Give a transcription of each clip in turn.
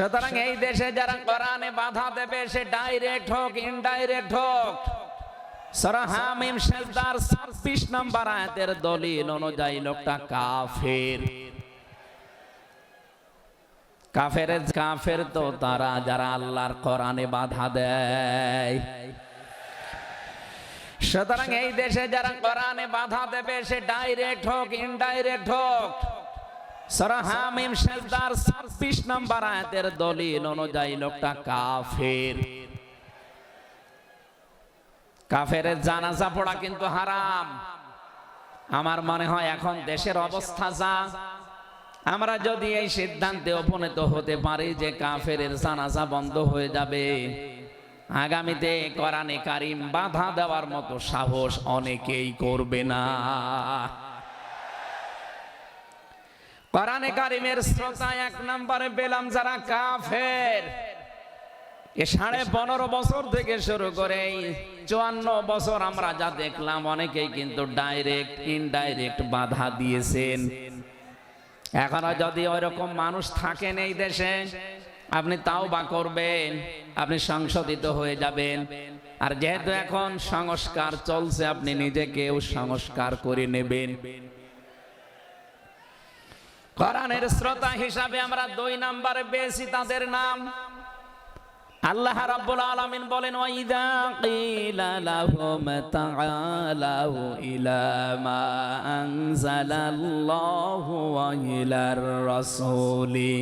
সুতরাং এই দেশে যারা কোরআনে বাধা দেবে, সে ডাইরেক্ট হোক ইনডাইরেক্ট হোক। সূরা হামিম সেজদার 26 নম্বর আয়াতের দলিল অনুযায়ী লোকটা কাফের। কাফের কাফের তো তারা, যারা আল্লাহর কোরআনে বাধা দেয়। সুতরাং এই দেশে যারা কোরআনে বাধা দেবে, সে ডাইরেক্ট হোক ইনডাইরেক্ট হোক। সূরা হামিম সেজদার 26 নম্বর আয়াতের দলিল অনুযায়ী লোকটা কাফের। কাফেরের জানাজা পড়া কিন্তু হারাম। আমার মনে হয় এখন দেশের অবস্থা যা। আমরা যদি এই সিদ্ধান্তে উপনীত হতে পারি যে কাফের জানাজা বন্ধ হয়ে যাবে, আগামীতে কোরআনে কারিম বাধা দেওয়ার মতো সাহস অনেকেই করবে না। কোরআনে কারিমের শ্রোতা এক নম্বরে পেলাম যারা কাফের। এ সাড়ে পনেরো বছর থেকে শুরু করে চুয়ান্ন বছর আমরা যা দেখলাম, অনেকেই কিন্তু ডাইরেক্ট ইনডাইরেক্ট বাধা দিয়েছেন। এখনও যদি ওইরকম মানুষ থাকেন এই দেশে, আপনি তাও বা করবেন, আপনি সংশোধিত হয়ে যাবেন। আর যেহেতু এখন সংস্কার চলছে, আপনি নিজেকেও সংস্কার করে নেবেন। কোরআনের শ্রোতা হিসাবে আমরা দুই নম্বরে পেয়েছি তাদের নাম। আল্লাহ রাব্বুল আলামিন বলেন, ওয়াইদা কিলা লাহুম তাআলাউ ইলা মা আনজালাল্লাহু ওয়া ইলার রাসূলি।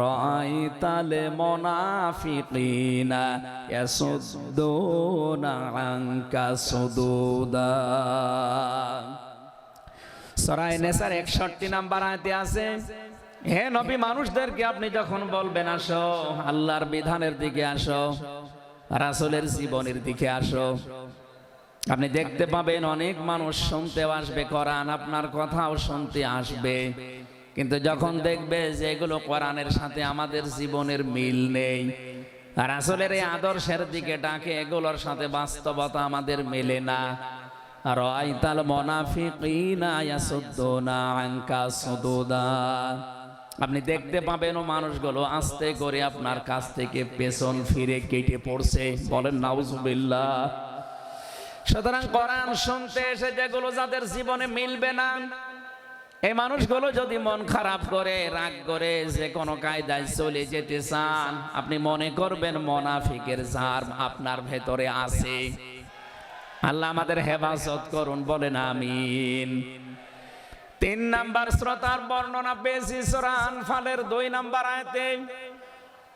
রাআইতাল মুনাফিকিনা ইয়াসুদ্দুনা আনকা সুদুদা। সূরা নেসার 61 নাম্বার আয়াতে আছে, হে নবী, মানুষদেরকে আপনি যখন বলবেন আল্লাহর বিধানের দিকে রাসূলের জীবনের দিকে আপনি দেখতে পাবেন অনেক মানুষ শুনতে আসবে, কোরআন আপনার কথাও শুনতে আসবে, কিন্তু যখন দেখবে যে এগুলো কোরআনের সাথে আমাদের জীবনের মিল নেই, আর আসলের এই আদর্শের দিকে ডাকে, এগুলোর সাথে বাস্তবতা আমাদের মেলে না। আইতাল মনাফিকিনা ইয়াসুদ্দুনা আনকা সুদুদা আপনি দেখতে পাবেন ও মানুষগুলো আস্তে করে আপনার কাছ থেকে পেছন ফিরে কেটে পড়ছে। বলেন, নাউজুবিল্লাহ। সুতরাং কোরআন শুনতে এসে যেগুলো যাদের জীবনে মিলবে না, এই মানুষগুলো যদি মন খারাপ করে, রাগ করে, যে কোনো কায়দায় চলে যেতে চান, আপনি মনে করবেন মোনাফিকের জার আপনার ভেতরে আছে। আল্লাহ আমাদের হেফাজত করুন বলেন আমিন তিন নাম্বার শ্রোতার বর্ণনা পেয়েছি সূরা আনফালের দুই নাম্বার আয়াতে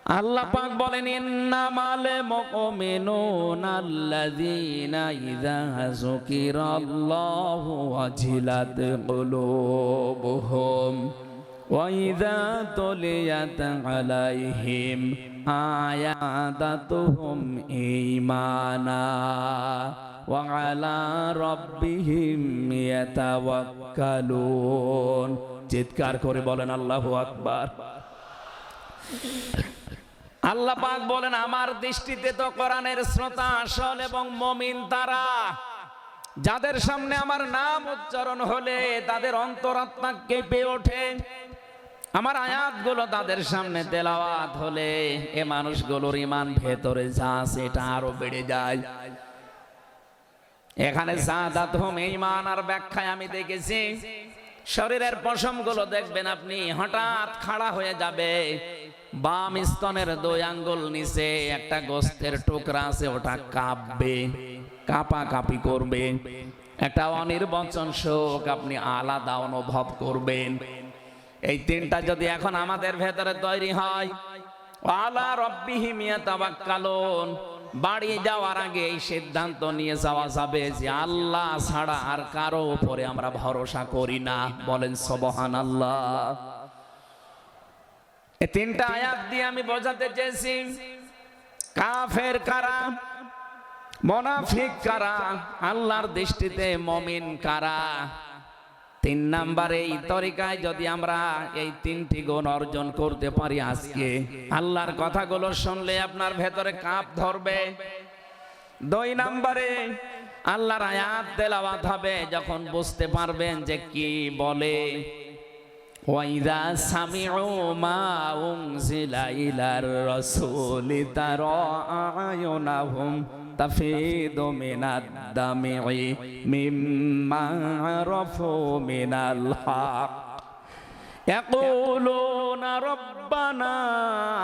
আল্লাহ পাক বলেন ইন্নামাল মুমিনুনা আল্লাযীনা ইযা যুকিরাল্লাহু ওয়াজিলাত কুলুবুহুম وإذا تليت عليهم آياتهم إيمانا وعلى ربهم يتوكلون চিৎকার করে বলেন আল্লাহু আকবার আল্লাহ পাক বলেন আমার দৃষ্টিতে তো কোরআনের শ্রোতা আসল এবং মমিন তারা যাদের সামনে আমার নাম উচ্চারণ হলে তাদের অন্তরাত্মা কেঁপে ওঠে আমার আয়াতগুলো তাদের সামনে তেলাওয়াত হলে এ মানুষগুলোর ইমান ভেতরে যা সেটা আরো বেড়ে যায় এখানে জাদাত হোম ইমান আর ব্যাখ্যায় আমি দেখেছি। শরীরের পশমগুলো দেখবেন আপনি, হঠাৎ খাড়া হয়ে যাবে। বাম স্তনের দুই আঙ্গুল নিচে একটা গোস্তের টুকরা আছে, ওটা কাঁপবে কাপা কাপি করবে। একটা অনির্বচন শোক আপনি আলাদা অনুভব করবেন। এই তিনটা যদি এখন আমাদের ভেতরে তৈরি হয়, আলা রব্বিহিম ইয়াতাওয়াক্কালুন বাড়ি যাওয়ার আগে এই সিদ্ধান্ত নিয়ে যাওয়া যাবে যে আল্লাহ ছাড়া আর কারও উপরে আমরা ভরসা করি না। বলেন সবহান আল্লাহ তিনটা আয়াত দিয়ে আমি বোঝাতে চেয়েছি। কাফের কারা, মোনাফিক কারা, আল্লাহর দৃষ্টিতে মমিন কারা? তিন নাম্বার এই তরিকায় যদি আমরা এই তিনটি গুণ অর্জন করতে পারি আজকে, আল্লাহর কথাগুলো শুনলে আপনার ভেতরে কাঁপ ধরবে। দুই নাম্বারে আল্লাহর আয়াত তেলাওয়াত হবে, যখন বুঝতে পারবেন যে কি বলে। وإذا سمعوا ما أنزل إلى الرسول ترى أعينهم تفيض من الدمع مما عرفوا من الحق يقولون ربنا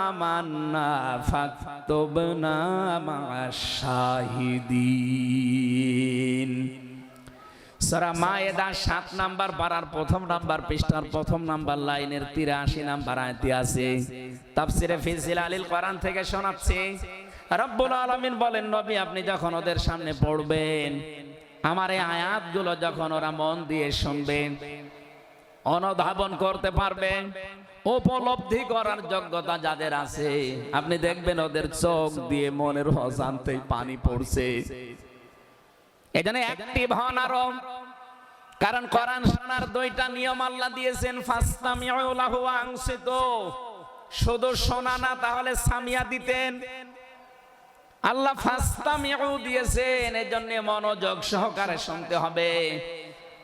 آمنا فاكتبنا مع الشاهدين সাত নাম্বার পাড়ার প্রথম নাম্বার পৃষ্ঠার প্রথম নাম্বার লাইনের তিরাশি নাম্বার আয়তি আছে। তাফসিরে ফিজিল কোরআন থেকে রব্বুল বলেন, নবী, আপনি যখন ওদের সামনে পড়বেন, আমার এই আয়াতগুলো যখন ওরা মন দিয়ে শুনবেন, অনুধাবন করতে পারবেন, উপলব্ধি করার যোগ্যতা যাদের আছে, আপনি দেখবেন ওদের চোখ দিয়ে মনের অজান্তেই পানি পড়ছে। এই জন্য অ্যাক্টিভ হন আরও। কারণ কোরআন শোনার দুইটা নিয়ম আল্লাহ দিয়েছেন শুধু শোনা না, তাহলে সামিয়া দিতেন। আল্লাহ ফাস্তামিউ দিয়েছেন এই জন্য মনোযোগ সহকারে শুনতে হবে।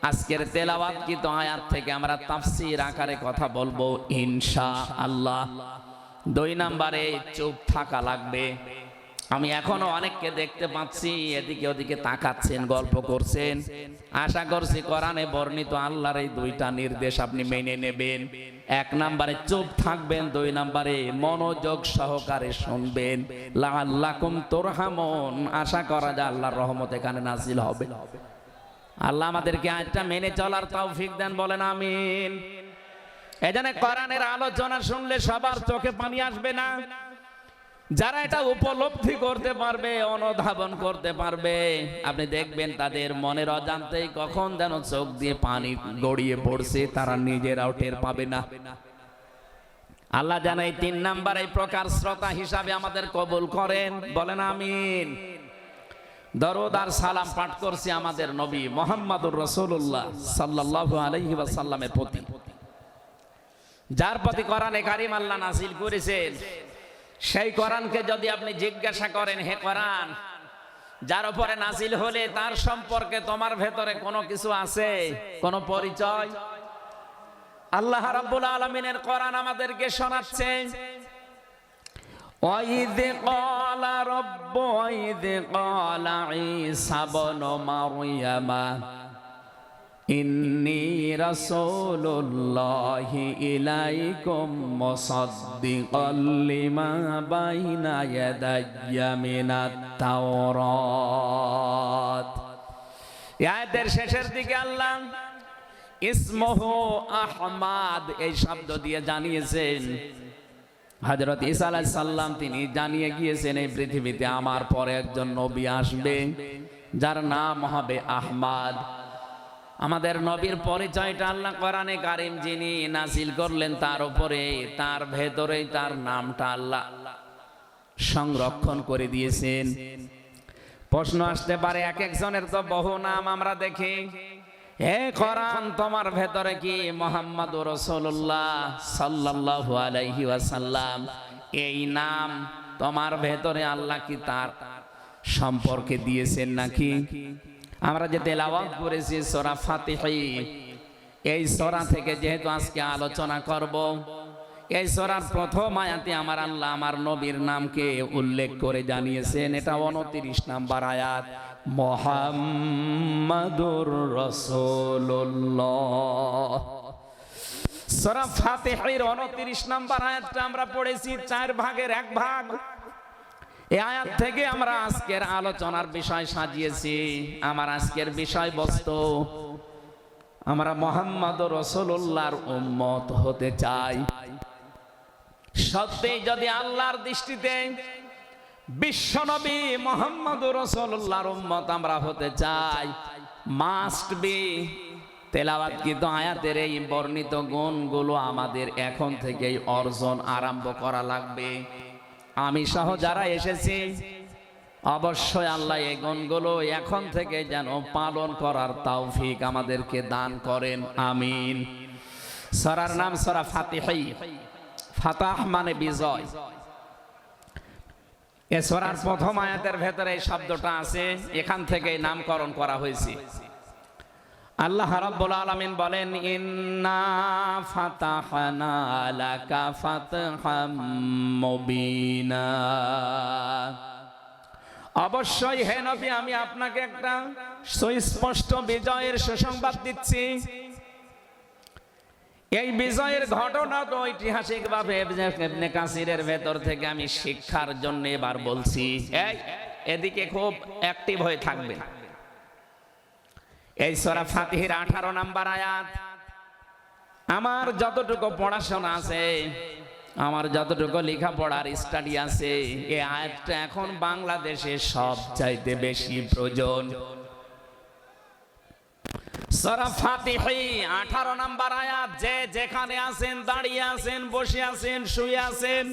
আজকের তেলাওয়াত কি তো আয়াত থেকে আমরা তাফসীর আকারে কথা বলব ইনশা আল্লাহ দুই নম্বরে চুপ থাকা লাগবে। আমি এখনও অনেককে দেখতে পাচ্ছি, এদিকে ওদিকে তাকাচ্ছেন, গল্প করছেন। আশা করছি কোরআনে বর্ণিত আল্লাহর এই দুইটা নির্দেশ আপনি মেনে নেবেন। এক নম্বরে চুপ থাকবেন, দুই নম্বরে মনোযোগ সহকারে শুনবেন। লাল্লাকুম তোরহামন। আশা করা যায় আল্লাহর রহমত এখানে নাজিল হবে। আল্লাহ আমাদেরকে আজটা মেনে চলার তৌফিক দেন, বলেন আমিন। এজন্য কোরআনের আলোচনা শুনলে সবার চোখে পানি আসবে না? যারা এটা উপলব্ধি করতে পারবে, অনুধাবন করতে পারবে, আপনি দেখবেন তাদের মনের অজান্তেই কখন যেন চোখ দিয়ে পানি গড়িয়ে পড়ছে, তারা নিজেরাও টের পাবে না। আল্লাহ যেন এই তিন নাম্বার এই প্রকার শ্রোতা হিসাবে আমাদের কবুল করেন। বলেন আমিন। দরদ সালাম পাঠ করছি আমাদের নবী মোহাম্মদুর রসুল্লাহ সাল্লাহ আলহি সাল্লামের প্রতি। যার প্রতি করানে কারিম আল্লাহ নাসিল করেছেন। সেই কোরআনকে যদি আপনি জিজ্ঞাসা করেন হে কোরআন যার উপরে নাজিল হলে তার সম্পর্কে তোমার ভেতরে কোনো কিছু আছে কোনো পরিচয় আল্লাহ রাব্বুল আলামিনের কোরআন আমাদেরকে শোনাচ্ছে وَإِذْ قَالَ رَبُّ وَإِذْ قَالَ عِيسَى ابْنُ مَرْيَمَ إِنِّي رَسُولُ اللَّهِ إِلَيْكُمْ مُصَدِّقًا لِمَا بَيْنَ يَدَيَّ مِنَ التَّوْرَاةِ আয়াতের শেষের দিকে আল্লাহ ইসমহ আহমাদ এই শব্দ দিয়ে জানিয়েছেন হজরত ইসা আলাইহিস সাল্লাম তিনি জানিয়ে গিয়েছেন এই পৃথিবীতে আমার পরে একজন নবী আসবে যার নাম হবে আহমাদ আমাদের নবীর পরিচয়টা আল্লাহ কোরআনে কারিম যিনি নাজিল করলেন, তার উপরে, তার ভেতরেই তার নামটা আল্লাহ সংরক্ষণ করে দিয়েছেন। প্রশ্ন আসতে পারে, এক একজনের তো বহু নাম আমরা দেখি। হে কোরআন, তোমার ভেতরে কি মোহাম্মদ রসুল্লাহ সাল্লাল্লাহু আলাইহি ওয়াসাল্লাম? এই নাম তোমার ভেতরে আল্লাহ কি তার সম্পর্কে দিয়েছেন নাকি? আমরা যে তেলাওয়াত করেছি সূরা ফাতিহি, এই সূরা থেকে যেহেতু আজকে আলোচনা করব, এই সূরার প্রথম আয়াতে আমার আল্লাহ আমার নবীর নামকে উল্লেখ করে জানিয়েছেন, এটা 29 নাম্বার আয়াত, মোহাম্মদুর রসুল্লাহ সূরা ফাতিহির 29 নাম্বার আয়াতটা আমরা পড়েছি চার ভাগের এক ভাগ। এই আয়াত থেকে আমরা আজকের আলোচনার বিষয় সাজিয়েছি। আমার আজকের বিষয়বস্তু, আমরা মোহাম্মদ রসুল্লাহর উম্মত হতে চাই। সত্যি যদি আল্লাহর দৃষ্টিতে বিশ্বনবী মোহাম্মদ রসুল্লাহর উম্মত আমরা হতে চাই মাস্ট বি কিন্তু আয়াতের এই বর্ণিত গুণগুলো আমাদের এখন থেকেই অর্জন আরম্ভ করা লাগবে। আমি সহ যারা এসেছি, অবশ্যই আল্লাহ এই গুণগুলো এখন থেকে যেন পালন করার তৌফিক আমাদেরকে দান করেন, আমিন। সরার নাম সরা ফাতিহাই। ফাতাহ মানে বিজয়। এ সরার প্রথম আয়াতের ভেতরে এই শব্দটা আছে, এখান থেকে নামকরণ করা হয়েছে। আল্লাহ রাব্বুল আলামিন বলেন, ইন্না ফাতাহনা লাকা ফাতহাম মুবিনা। অবশ্যই হে নবী, আমি আপনাকে একটা সুস্পষ্ট বিজয়ের সুসংবাদ দিচ্ছি। এই বিজয়ের ঘটনা তো ঐতিহাসিক ভাবে ইবনে কাসিরের ভেতর থেকে আমি শিক্ষার জন্য এবার বলছি। এই, এদিকে খুব অ্যাক্টিভ হয়ে থাকবেন। এই সূরা ফাতিহের 18 নাম্বার আয়াত। আমার যতটুকু পড়াশোনা আছে, আমার যতটুকু লেখাপড়ার স্টাডি আছে, এই আয়াতটা এখন বাংলাদেশে সব চাইতে বেশি প্রয়োজন। 18 নাম্বার আয়াত, যে যেখানে আছেন, দাঁড়িয়ে আছেন, বসে আছেন, শুয়ে আছেন,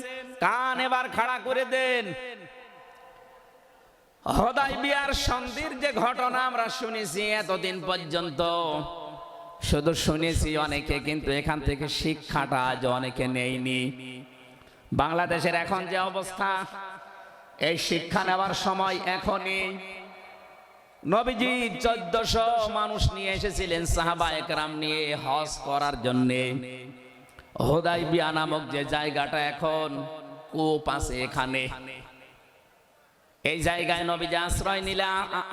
কান এবার খাড়া করে দেন। হদাই বিয়ার সন্ধির যে ঘটনা আমরা শুনেছি এতদিন পর্যন্ত, শুধু শুনেছি অনেকে, কিন্তু এখান থেকে শিক্ষাটা আজ অনেকে নেয়নি। বাংলাদেশের এখন যে অবস্থা, এই শিক্ষা নেওয়ার সময় এখনই নবীজি চোদ্দশো মানুষ নিয়ে এসেছিলেন সাহাবা একরাম নিয়ে হজ করার জন্যে। হোদাই বিয়া নামক যে জায়গাটা এখন, কূপ আছে এখানে। এই জায়গায় নবীজি আশ্রয় নিলে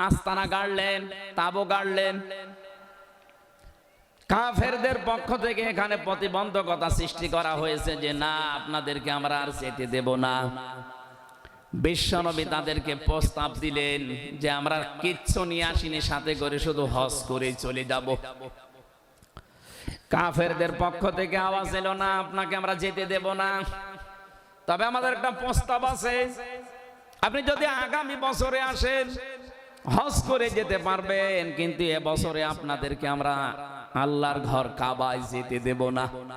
আস্তানা গাড়লেন, তাবু গাড়লেন। কাফেরদের পক্ষ থেকে এখানে প্রতিবন্ধকতা সৃষ্টি করা হয়েছে যে, না, আপনাদেরকে আমরা আর যেতে দেব না। বিশ্বনবী তাদেরকে প্রস্তাব দিলেন যে, আমরা কিচ্ছু নিয়ে আসিনি, সাথে করে শুধু হজ করে চলে যাব। কাফেরদের পক্ষ থেকে আওয়াজ এলো, না, আপনাকে আমরা যেতে দেব না। তবে আমাদের একটা প্রস্তাব আছে আপনি যদি আগামী বছরে আসেন, হজ করে যেতে পারবেন, কিন্তু এ বছরে আপনাদেরকে আমরা আল্লাহর ঘর কাবায় যেতে দেব না।